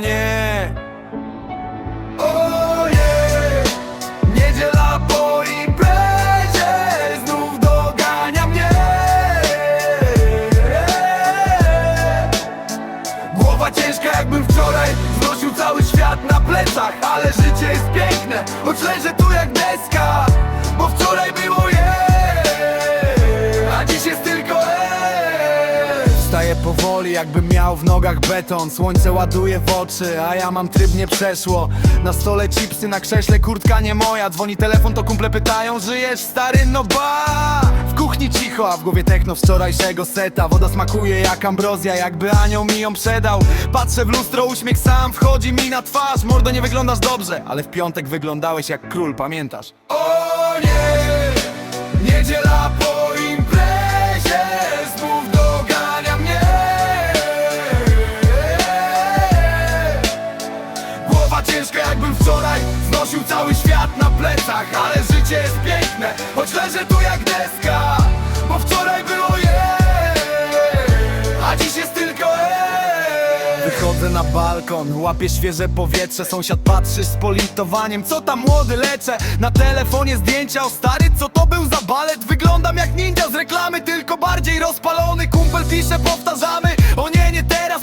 nie. Ojej, niedziela po imprezie Znów dogania mnie. Głowa ciężka jakbym wczoraj Znosił cały świat na plecach Ale życie jest piękne Choć leżę tu jak deszcz. Wstaję powoli, jakbym miał w nogach beton. Słońce ładuje w oczy, a ja mam tryb nie przeszło. Na stole chipsy, na krześle kurtka nie moja. Dzwoni telefon, to kumple pytają, żyjesz stary? No ba! W kuchni cicho, a w głowie techno wczorajszego seta. Woda smakuje jak ambrozja, jakby anioł mi ją przedał. Patrzę w lustro, uśmiech sam wchodzi mi na twarz. Mordo, nie wyglądasz dobrze, ale w piątek wyglądałeś jak król, pamiętasz? O nie, niedziela wczoraj znosił cały świat na plecach Ale życie jest piękne, choć leżę tu jak deska Bo wczoraj było je, a dziś jest tylko e Wychodzę na balkon, łapię świeże powietrze Sąsiad patrzy z politowaniem, co tam młody leczę Na telefonie zdjęcia o stary, co to był za balet? Wyglądam jak ninja z reklamy, tylko bardziej rozpalony. Kumpel pisze, powtarzamy,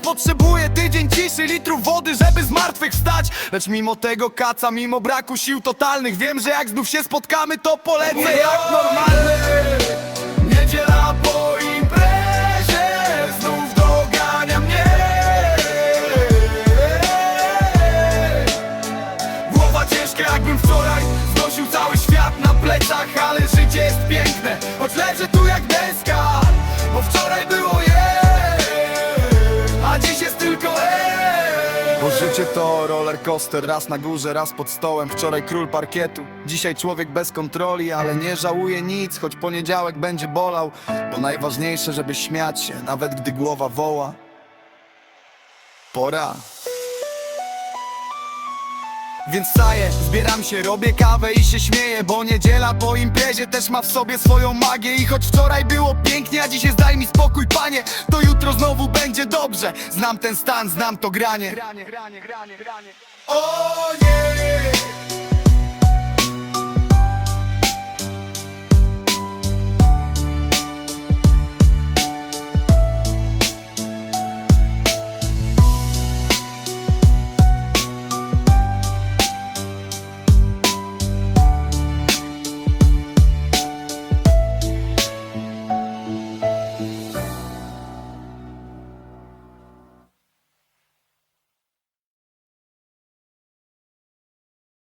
Potrzebuję tydzień ciszy, litrów wody, żeby z martwych wstać. Lecz mimo tego kaca, mimo braku sił totalnych. Wiem, że jak znów się spotkamy, to polecę jak normalny. Niedziela po imprezie Znów dogania mnie. Głowa ciężka jakbym wczoraj Znosił cały świat na plecach Ale życie jest piękne życie to roller coaster Raz na górze, raz pod stołem. Wczoraj król parkietu Dzisiaj człowiek bez kontroli Ale nie żałuje nic Choć poniedziałek będzie bolał. Bo najważniejsze, żeby śmiać się Nawet gdy głowa woła. Pora więc staję, zbieram się, robię kawę i się śmieję Bo niedziela po imprezie też ma w sobie swoją magię. I choć wczoraj było pięknie, a dziś jest daj mi spokój panie To jutro znowu będzie dobrze. Znam ten stan, znam to granie. O nie,